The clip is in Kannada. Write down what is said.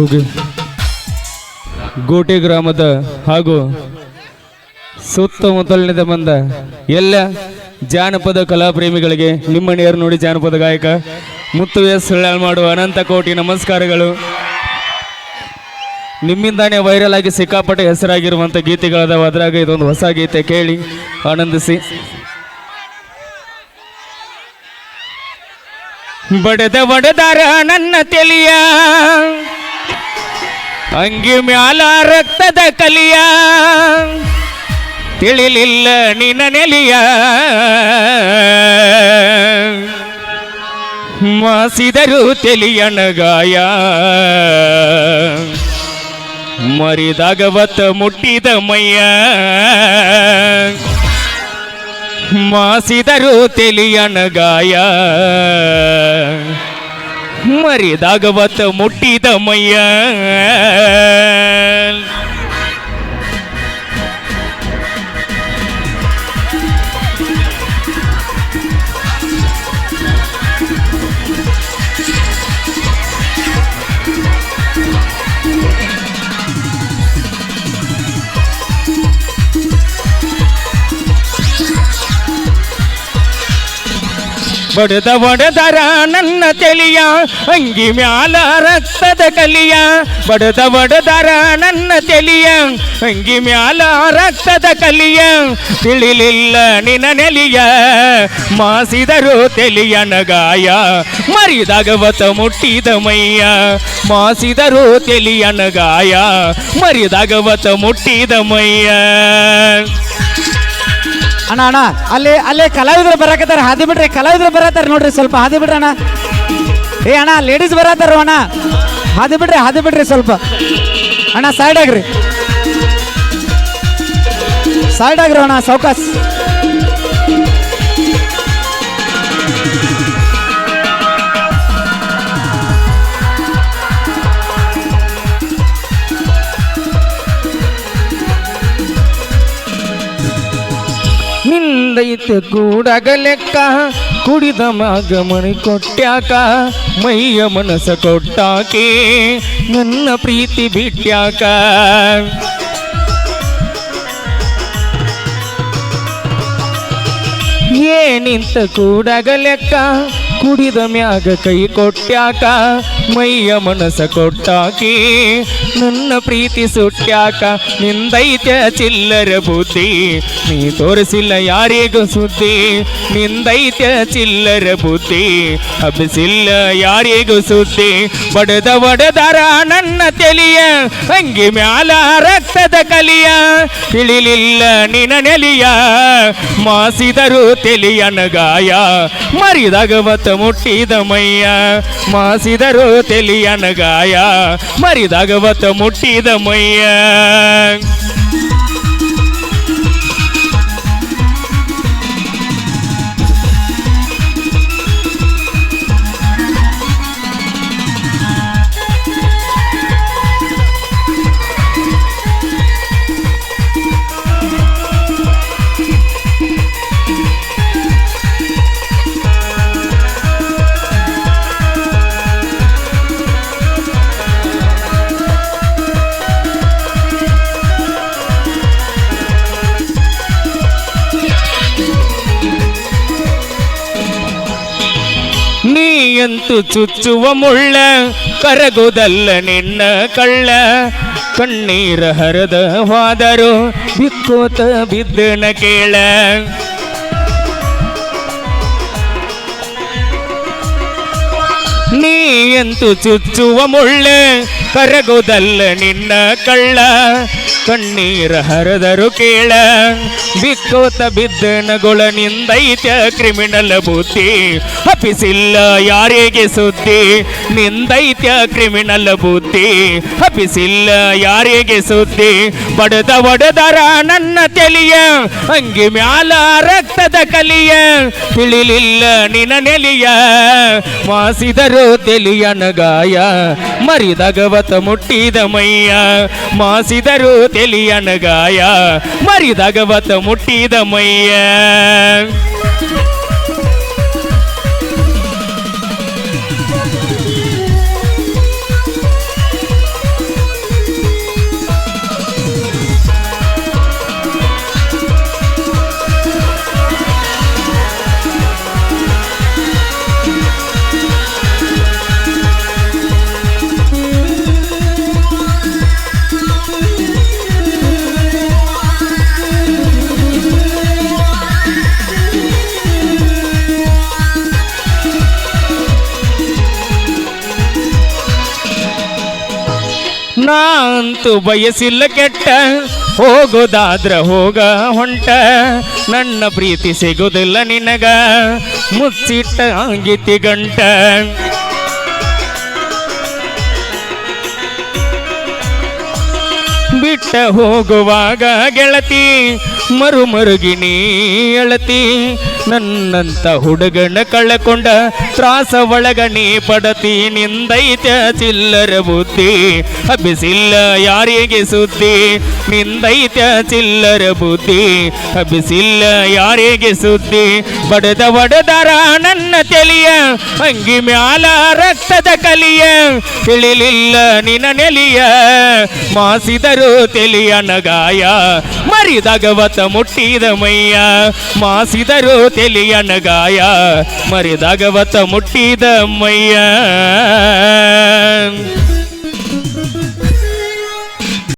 ಹೋಗಿ ಗೋಟೆ ಗ್ರಾಮದ ಹಾಗೂ ಸುತ್ತಮುತ್ತಲಿನಿಂದ ಬಂದ ಎಲ್ಲ ಜಾನಪದ ಕಲಾಪ್ರೇಮಿಗಳಿಗೆ ನಿಮ್ಮ ನೋಡಿ ಜಾನಪದ ಗಾಯಕ ಮುತ್ತು ಎಸ್ ಸುಳ್ಯಾಳ್ ಮಾಡುವ ಅನಂತ ಕೋಟಿ ನಮಸ್ಕಾರಗಳು. ನಿಮ್ಮಿಂದಾನೇ ವೈರಲ್ ಆಗಿ ಸಿಕ್ಕಾಪಟ್ಟೆ ಹೆಸರಾಗಿರುವಂಥ ಗೀತೆಗಳದಾವ ಅದ್ರಾಗ ಇದೊಂದು ಹೊಸ ಗೀತೆ ಕೇಳಿ ಆನಂದಿಸಿ. ಬಡದ ಬಡದಾರ ನನ್ನ ತೆಲಿಯ ಅಂಗಿ ಮ್ಯಾಲ ರಕ್ತದ ಕಲಿಯ ತಿಳಿಲಿಲ್ಲ ನಿನ್ನ ನೆಲಿಯ ಮಾಸಿದರು ತೆಲಿಯನ ಗಾಯ ಮರಿದಾಗವತ್ತ ಮುಟ್ಟಿದ ಮೈಯ ಮಾಸಿದರು ತೆಲಿಯನ ಗಾಯ ಮರಿದಾಗವತ್ತ ಮುಟ್ಟಿದ ಮೈಯ ಬಡದ ಬಡದರ ನನ್ನ ತೆಲಿಯ ಅಂಗಿ ಮ್ಯಾಲ ರಕ್ತದ ಕಲಿಯ ಬಡದ ಬಡದರ ನನ್ನ ತೆಲಿಯ ಅಂಗಿ ಮ್ಯಾಲ ರಕ್ತದ ಕಲಿಯ ತಿಳಿಲಿಲ್ಲ ನಿನ್ನ ನೆಲಿಯ ಮಾಸಿದರು ತೆಲಿಯನ ಗಾಯ ಮರಿದಾಗವತ ಮುಟ್ಟಿದ ಮೈಯ ಮಾಸಿದರು ತೆಲಿಯನ ಗಾಯ ಮರಿದಾಗವತ ಮುಟ್ಟಿದ ಮೈಯ ಅಣ್ಣ ಅಣ್ಣ, ಅಲ್ಲಿ ಅಲ್ಲಿ ಕಲಾವಿದರು ಬರಾಕತ್ತಾರ, ಹಾದಿ ಬಿಡ್ರಿ, ಕಲಾವಿದ್ರು ಬರತ್ತಾರ ನೋಡ್ರಿ, ಸ್ವಲ್ಪ ಹಾದಿ ಬಿಡ್ರಿ ಅಣ್ಣ. ಏ, ಅಣ್ಣ ಲೇಡೀಸ್ ಬರತ್ತಾರ ಅಣ್ಣ. ಹಾದಿ ಬಿಡ್ರಿ ಹಾದಿ ಬಿಡ್ರಿ ಸ್ವಲ್ಪ. ಅಣ್ಣ ಸೈಡ್ ಆಗ್ರಿ. ಸೈಡ್ ಆಗ್ರಿ ಅಣ್ಣ ಸೌಕಾಸ್ ನಿಂದೈತೆ ಕೂಡಗ ಲೆಕ್ಕ. ಕುಡಿದ ಮಗ ಮಣಿ ಕೊಟ್ಟ್ಯಾಕ, ಮೈಯ ಮನಸ ಕೊಟ್ಟಾಕೆ, ನನ್ನ ಪ್ರೀತಿ ಬಿಟ್ಟ್ಯಾಕ. ಏನಿಂತ ನಿಂತ ಲೆಕ್ಕ. ಕುಡಿದ ಮ್ಯಾಗ ಕೈ ಕೊಟ್ಟ್ಯಾಕ ಮೈಯ ಮನಸ ಕೊಟ್ಟಾಕಿ ನನ್ನ ಪ್ರೀತಿ ಸುಟ್ಟ್ಯಾಕ ನಿಂದೈತೆ ಚಿಲ್ಲರ ಬುದ್ಧಿ ನೀ ತೋರಿಸಿಲ್ಲ ಯಾರಿಗೂ ಸುದ್ದಿ ನಿಂದೈತೆ ಚಿಲ್ಲರ ಬುದ್ಧಿ ಹಬ್ಬಿಸಿಲ್ಲ ಯಾರಿಗೂ ಸುದ್ದಿ ಬಡದ ಬಡದರ ನನ್ನ ತೆಲಿಯ ಅಂಗಿ ಮ್ಯಾಲ ರಕ್ತದ ಕಲಿಯ, ತಿಳಿಲಿಲ್ಲ ನಿನ ನೆಲಿಯ, ಮಾಸಿದರು ತೆಲಿಯನ ಗಾಯ ಮತ್ತ ಮುಟ್ಟಿದ ಮೈಯ, ಮಾಸಿದರು ತೆಲಿಯನ ಗಾಯ ಮತ್ತ ಮುಟ್ಟಿದ ಮೈಯ. ನೀಯಂತೂ ಚುಚ್ಚುವ ಮುಳ್ಳ, ಕರಗುದಲ್ಲ ನಿನ್ನ ಕಳ್ಳ. ಕಣ್ಣೀರ ಹರದ ಹೋದರು ಬಿಕ್ಕೋತ ಬಿದ್ದನ ಕೇಳ. ನೀಯಂತೂ ಚುಚ್ಚುವ ಮುಳ್ಳ, ಕರಗುದಲ್ಲ ನಿನ್ನ ಕಳ್ಳ. ಕಣ್ಣೀರ ಹರದರು ಕೇಳ. ಬಿಕ್ಕೋತ ಬಿದ್ದನಗೊಳ ನಿಂದೈತ್ಯ ಕ್ರಿಮಿನಲ್ ಬುದ್ಧಿ. ಹಪಿಸಿಲ್ಲ ಯಾರಿಗೆ ಸುದ್ದಿ? ನಿಂದೈತ್ಯ ಕ್ರಿಮಿನಲ್ ಬುದ್ಧಿ. ಹಪಿಸಿಲ್ಲ ಯಾರಿಗೆ ಸುದ್ದಿ? ಬಡದ ಒಡೆದರ ನನ್ನ ತೆಲಿಯ. ಅಂಗಿ ಮ್ಯಾಲ ರಕ್ತದ ಕಲಿಯ. ತಿಳಿಲಿಲ್ಲ ನಿನ ನೆಲಿಯ. ಮಾಸಿದರು ತೆಲಿಯನ ಗಾಯ. ಮರಿದಗವತ ಮುಟ್ಟಿದ ಮೈಯ. ಮಾಸಿದರು ತೆಲಿಯನ ಗಾಯ ಮರಿದಗವತ ಮುಟ್ಟಿದ ನಾ ಅಂತೂ ಬಯಸಿಲ್ಲ ಕೆಟ್ಟ. ಹೋಗೋದಾದ್ರ ಹೋಗ ಹೊಂಟ. ನನ್ನ ಪ್ರೀತಿ ಸಿಗೋದಿಲ್ಲ ನಿನಗ. ಮುಚ್ಚಿಟ್ಟ ಅಂಗಿತಿ ಗಂಟ ಬಿಟ್ಟ ಹೋಗುವಾಗ ಗೆಳತಿ ಮರು ಮರುಗಿನಿ ಎಳತಿ ನನ್ನಂತ ಹುಡುಗನ ಕಳಕೊಂಡ ತ್ರಾಸ ಒಳಗ ನೀ ಪಡತಿ, ನಿಂದೈತ ಚಿಲ್ಲರ ಬುದ್ಧಿ. ಹಬ್ಬಿಸಿಲ್ಲ ಯಾರಿಗೆ ಸುದ್ದಿ? ನಿಂದೈತ ಚಿಲ್ಲರ ಬುದ್ಧಿ. ಹಬ್ಬಿಸಿಲ್ಲ ಯಾರಿಗೆ ಸುದ್ದಿ? ಬಡದ ಬಡದರ ನನ್ನ ತೆಲಿಯ, ಅಂಗಿ ಮ್ಯಾಲ ರಕ್ತದ ಕಲಿಯ. ತಿಳಿಲಿಲ್ಲ ನಿನ ನೆಲಿಯ, ಮಾಸಿದರು ತೆಲಿಯ ನಗಾಯ. ಮರಿದಗವತ ಮುಟ್ಟಿದ ಮೈಯ, ಮಾಸಿದರು ತೆಲಿಯ ನಗಾಯ ಮರಿದಗವತ ಮುಟ್ಟಿದ ಮೈಯ.